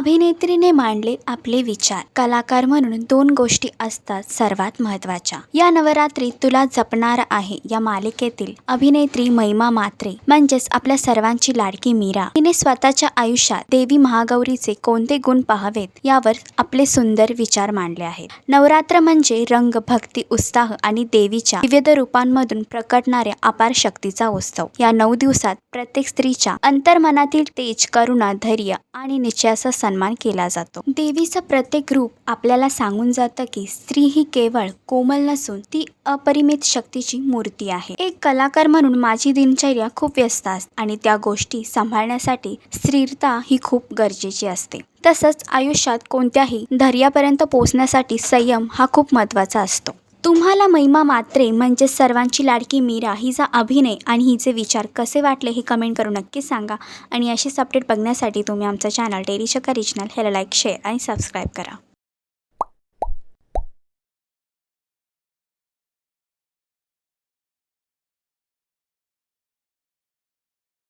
अभिनेत्रीने मांडले आपले विचार. कलाकार म्हणून दोन गोष्टी असतात सर्वात महत्त्वाच्या या नवरात्री तुला जपणार आहे या मालिकेतील अभिनेत्री महिमा मात्रे म्हणजेच आपल्या सर्वांची लाडकी मीरा. तिने स्वतःच्या आयुष्यात देवी महागौरीचे कोणते गुण पाहावेत यावर आपले सुंदर विचार मांडले आहेत. नवरात्र म्हणजे रंग भक्ती उत्साह आणि देवीच्या विविध रूपांमधून प्रकटणाऱ्या अपार शक्तीचा उत्सव. या नऊ दिवसात प्रत्येक स्त्रीच्या अंतर्मनातील तेज करुणा धैर्य आणि निश्चयाचा सन्मान केला जातो. देवीचं प्रत्येक रूप आपल्याला सांगून जातं की स्त्री ही केवळ कोमल नसून ती अपरिमित शक्तीची मूर्ती आहे. एक कलाकार म्हणून माझी दिनचर्या खूप व्यस्त असते आणि त्या गोष्टी सांभाळण्यासाठी स्थिरता ही खूप गरजेची असते. तसंच आयुष्यात कोणत्याही धैर्यापर्यंत पोहोचण्यासाठी संयम हा खूप महत्त्वाचा असतो. तुम्हाला महिमा मात्रे म्हणजे सर्वांची लाडकी मीरा हिचा अभिनय आणि हिचे विचार कसे वाटले हे कमेंट करून नक्की सांगा. आणि अशीच अपडेट बघण्यासाठी तुम्ही आमचं चॅनल डेली रिजनल ह्याला लाईक शेअर आणि सबस्क्राईब करा.